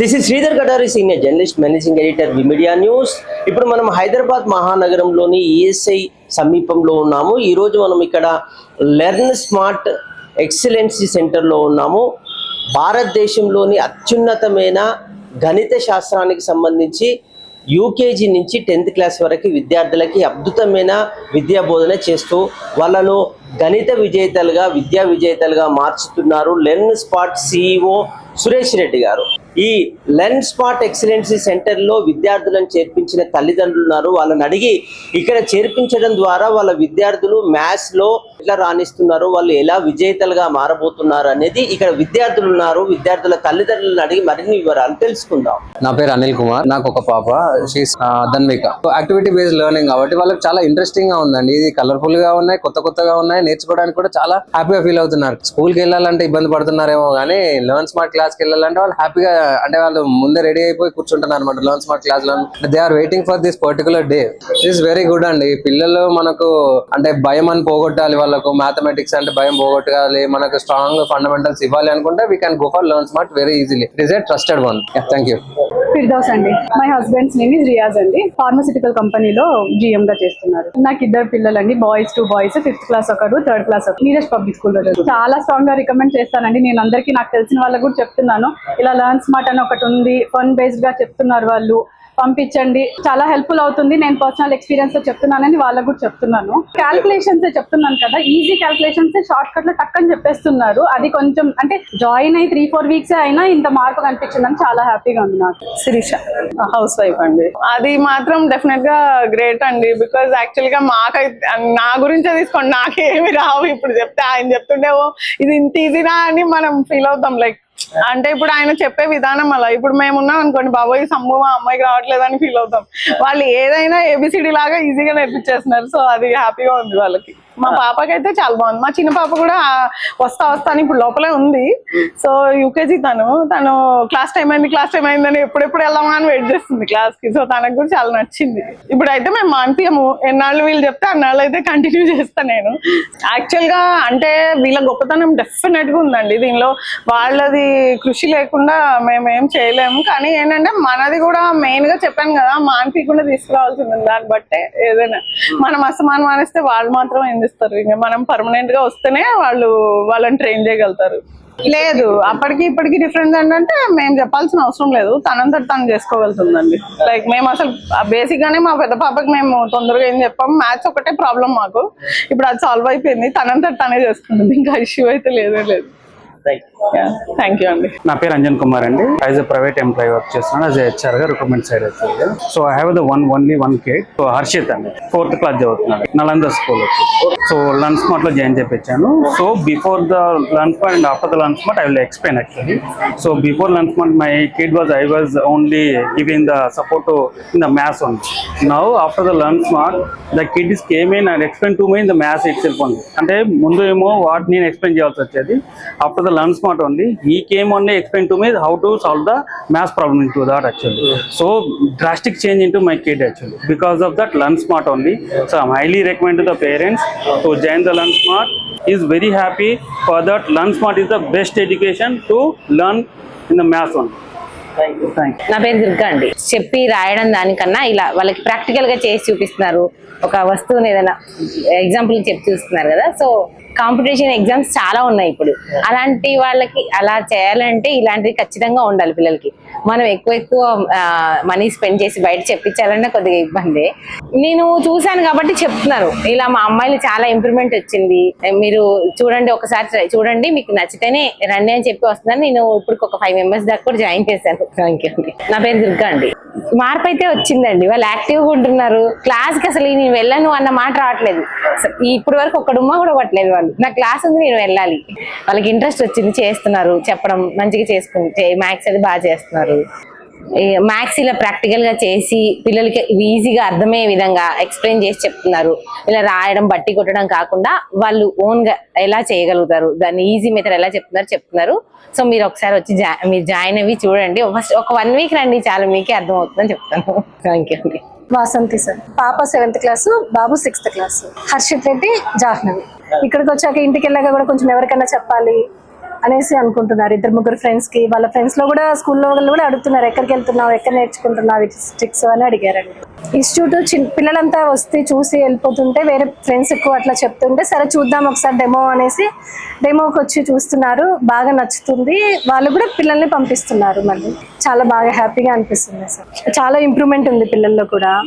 This is Sridhar Katari senior journalist managing editor విమిడియా news ఇప్పుడు మనం Hyderabad మహానగరంలోని ESI సమీపంలో ఉన్నాము. ఈరోజు మనం ఇక్కడ లెర్న్ స్మార్ట్ ఎక్సలెన్సీ సెంటర్లో ఉన్నాము. భారతదేశంలోని అత్యున్నతమైన గణిత శాస్త్రానికి సంబంధించి యూకేజీ నుంచి టెన్త్ క్లాస్ వరకు విద్యార్థులకి అద్భుతమైన విద్యా బోధన చేస్తూ వాళ్ళను గణిత విజేతలుగా విద్యా విజేతలుగా మార్చుతున్నారు learn smart CEO Suresh Reddy garu. 一 learn smart excellency సెంటర్లో విద్యార్థులను చేర్పించిన తల్లిదండ్రులు ఉన్నారు వాళ్ళని అడిగి ఇక్కడ చేర్పించడం ద్వారా వాళ్ళ విద్యార్థులు మ్యాథ్స్లో ఎట్లా రాణిస్తున్నారు వాళ్ళు ఎలా విజేతలుగా మారబోతున్నారు అనేది ఇక్కడ విద్యార్థులు ఉన్నారు విద్యార్థుల తల్లిదండ్రులను అడిగి మరిన్ని వివరాలు తెలుసుకుందాం. నా పేరు అనిల్ కుమార్ నాకు ఒక పాప she's Dhanvika activity based learning కాబట్టి వాళ్ళకి చాలా ఇంట్రెస్టింగ్గా ఉందండి. ఇది కలర్ఫుల్గా ఉన్నాయి కొత్త కొత్తగా ఉన్నాయి నేర్చుకోవడానికి కూడా చాలా హ్యాపీగా ఫీల్ అవుతున్నారు. స్కూల్కి వెళ్ళాలంటే ఇబ్బంది పడుతున్నారేమో కానీ లెర్న్ స్మార్ట్ క్లాస్కి వెళ్ళాలంటే వాళ్ళు హ్యాపీగా అంటే వాళ్ళు ముందే రెడీ అయిపోయి కూర్చుంటున్నారు అనమాట లెర్న్ స్మార్ట్ క్లాస్లో they are waiting for this particular day is very good అండి. పిల్లలు మనకు అంటే భయం అని పోగొట్టాలి వాళ్ళకు. మ్యాథమెటిక్స్ అంటే భయం పోగొట్టాలి. మనకు స్ట్రాంగ్ ఫండమెంటల్స్ ఇవ్వాలి అనుకుంటే we can go for learn smart very easily it is a trusted one thank you Firdous అండి. My husband's name is Riyaz అండి. ఫార్మసిటికల్ కంపెనీలో జిఎం గా చేస్తున్నారు. నాకు ఇద్దరు పిల్లలండి. Boys two boys fifth class ఒకరు థర్డ్ క్లాస్ ఒకరు. నీరజ్ పబ్లిక్ స్కూల్లో చాలా స్ట్రాంగ్గా రికమెండ్ చేస్తానండి. నేను అందరికీ నాకు తెలిసిన వాళ్ళకి కూడా చెప్తున్నాను. ఇలా లర్న్ స్మార్ట్ అని ఒకటి ఉంది. ఫన్ బేస్డ్గా చెప్తున్నారు వాళ్ళు. పంపించండి. చాలా హెల్ప్ఫుల్ అవుతుంది. నేను పర్సనల్ ఎక్స్పీరియన్స్తో చెప్తున్నానని వాళ్ళకు కూడా చెప్తున్నాను. క్యాల్కులేషన్స్ చెప్తున్నాను కదా ఈజీ క్యాల్కులేషన్స్ షార్ట్ కట్లో టక్కని చెప్పేస్తున్నారు. అది కొంచెం అంటే జాయిన్ అయ్యి త్రీ ఫోర్ వీక్స్ అయినా ఇంత మార్పు కనిపించిందని చాలా హ్యాపీగా ఉంది నాకు. శిరీష హౌస్ వైఫ్ అండి. అది మాత్రం డెఫినెట్గా గ్రేట్ అండి. బికాజ్ యాక్చువల్గా మాకైతే నా గురించే తీసుకోండి. నాకేమి రావు. ఇప్పుడు చెప్తే ఆయన చెప్తుంటే ఓ ఇది ఇంత ఈజీనా అని మనం ఫీల్ అవుతాం. లైక్ అంటే ఇప్పుడు ఆయన చెప్పే విధానం అలా. ఇప్పుడు మేము ఉన్నాం అనుకోండి బాబోయ్ సమ్ము మా అమ్మాయికి రావట్లేదని ఫీల్ అవుతాం. వాళ్ళు ఏదైనా ఏబిసిడి లాగా ఈజీగా నేర్పించేస్తున్నారు. సో అది హ్యాపీగా ఉంది వాళ్ళకి. మా పాపకైతే చాలా బాగుంది. మా చిన్న పాప కూడా వస్తా వస్తా అని ఇప్పుడు లోపలే ఉంది. సో యూకేజీ తను తను క్లాస్ టైం అయింది క్లాస్ టైం అయిందని ఎప్పుడెప్పుడు వెళ్దామా అని వెయిట్ చేస్తుంది క్లాస్కి సో తనకు కూడా చాలా నచ్చింది. ఇప్పుడు అయితే మేము మాన్పియము. ఎన్నాళ్ళు వీళ్ళు చెప్తే అన్నాళ్ళు అయితే కంటిన్యూ చేస్తాను నేను. యాక్చువల్గా అంటే వీళ్ళ గొప్పతనం డెఫినెట్గా ఉందండి. దీనిలో వాళ్ళది కృషి లేకుండా మేము ఏం చేయలేము. కానీ ఏంటంటే మనది కూడా మెయిన్గా చెప్పాను కదా మాన్పియకుండా తీసుకురావాల్సి ఉంది. దాన్ని బట్టే ఏదైనా. మనం అసమానం మానేస్తే వాళ్ళు మాత్రం ఏం చేస్తారు. ఇంకా మనం పర్మనెంట్గా వస్తేనే వాళ్ళు వాళ్ళని ట్రైన్ చేయగలుగుతారు. లేదు అప్పటికి ఇప్పటికి డిఫరెన్స్ ఏంటంటే మేము చెప్పాల్సిన అవసరం లేదు. తనంతటి తను చేసుకోగలుగుతుందండి. లైక్ మేము అసలు బేసిక్ గానే మా పెద్ద పాపకి మేము తొందరగా ఏం చెప్పాము. మ్యాథ్స్ ఒకటే ప్రాబ్లం మాకు. ఇప్పుడు అది సాల్వ్ అయిపోయింది. తనంతటి తనే చేసుకుంటుంది. ఇంకా ఇష్యూ అయితే లేదే లేదు. రైట్ థ్యాంక్ యూ అండి నా పేరు అంజన్ కుమార్ అండి. As a private employee work చేస్తున్నాను. యాజ్ హెచ్ఆర్గా రిక్రూట్మెంట్ సైడ్ అవుతుంది. So I have the one only one cake so Harshith అండి. ఫోర్త్ క్లాస్ చదువుతున్నాడు. నలంద స్కూల్ వచ్చి. సో లంచ్ స్మార్ట్లో జాయిన్ చేయించాను so before the learn smart and after the learn smart I will explain actually so before learn smart my kid was I was only giving the support in the maths only now after the learn smart the kid is came in and explain to me in the maths itself అంటే ముందు ఏమో what నేను explain చేయాల్సి వచ్చేది. After the learn smart smart ఉంది. He came only explain to me how to solve the maths problem in to that actually so drastic change in to my kid actually because of that learn smart ఉంది so I highly recommend the parents to join the learn smart is very happy for that learn smart is the best education to learn in the maths only నా పేరు దుర్గా అండి. చెప్పి రాయడం దానికన్నా ఇలా వాళ్ళకి ప్రాక్టికల్గా చేసి చూపిస్తున్నారు. ఒక వస్తువుని ఏదైనా ఎగ్జాంపుల్ చెప్పి చూస్తున్నారు కదా. సో కాంపిటీషన్ ఎగ్జామ్స్ చాలా ఉన్నాయి ఇప్పుడు. అలాంటి వాళ్ళకి అలా చేయాలంటే ఇలాంటివి ఖచ్చితంగా ఉండాలి పిల్లలకి. మనం ఎక్కువ ఎక్కువ మనీ స్పెండ్ చేసి బయట చెప్పించాలన్నా కొద్దిగా ఇబ్బంది. నేను చూశాను కాబట్టి చెప్తున్నాను ఇలా మా అమ్మాయిలు చాలా ఇంప్రూవ్మెంట్ వచ్చింది. మీరు చూడండి ఒకసారి చూడండి. మీకు నచ్చితేనే రండి అని చెప్పి వస్తున్నాను. నేను ఇప్పుడు ఒక ఫైవ్ మెంబర్స్ దాకా కూడా జాయిన్ చేశాను. థ్యాంక్ యూ అండి నా పేరు దుర్గా అండి. మార్పు అయితే వచ్చిందండి. వాళ్ళు యాక్టివ్గా ఉంటున్నారు. క్లాస్కి అసలు నేను వెళ్ళను అన్న మాట రావట్లేదు. ఇప్పటి వరకు ఒక్క డుమ్మా కూడా పట్టలేదు వాళ్ళు. నా క్లాస్ ఉంది నేను వెళ్ళాలి. వాళ్ళకి ఇంట్రెస్ట్ వచ్చింది చేస్తున్నారు చెప్పడం మంచిగా చేసుకుని మ్యాథ్స్ అది బాగా చేస్తున్నారు. మ్యాథ్స్ ఇలా ప్రాక్టికల్గా చేసి పిల్లలకి ఈజీగా అర్థమయ్యే విధంగా ఎక్స్ప్లెయిన్ చేసి చెప్తున్నారు. ఇలా రాయడం బట్టి కొట్టడం కాకుండా వాళ్ళు ఓన్గా ఎలా చేయగలుగుతారు దాన్ని ఈజీ మెథడ్ ఎలా చెప్తున్నారు చెప్తున్నారు. సో మీరు ఒకసారి వచ్చి మీరు జాయిన్ అవి చూడండి. ఫస్ట్ ఒక వన్ వీక్ రండి చాలా మీకే అర్థమవుతుందని చెప్తాను. థ్యాంక్ యూ అండి వాసంతి సార్. పాప సెవెంత్ క్లాసు బాబు సిక్స్త్ క్లాస్ హర్షిత్ రెడ్డి జాహ్నవి. ఇక్కడికి వచ్చాక ఇంటికి వెళ్ళాక కూడా కొంచెం ఎవరికైనా చెప్పాలి అనేసి అనుకుంటున్నారు. ఇద్దరు ముగ్గురు ఫ్రెండ్స్కి వాళ్ళ ఫ్రెండ్స్లో కూడా స్కూల్లో వాళ్ళు కూడా అడుగుతున్నారు ఎక్కడికి వెళ్తున్నావు ఎక్కడ నేర్చుకుంటున్నావు స్టిక్స్ అని అడిగారండి. ఇన్స్టిట్యూట్ చిన్న పిల్లలంతా వస్తే చూసి వెళ్ళిపోతుంటే వేరే ఫ్రెండ్స్ ఎక్కువ అట్లా చెప్తుంటే సరే చూద్దాం ఒకసారి డెమో అనేసి డెమోకి వచ్చి చూస్తున్నారు. బాగా నచ్చుతుంది. వాళ్ళు కూడా పిల్లల్ని పంపిస్తున్నారు మళ్ళీ. చాలా బాగా హ్యాపీగా అనిపిస్తుంది సార్. చాలా ఇంప్రూవ్మెంట్ ఉంది పిల్లల్లో కూడా.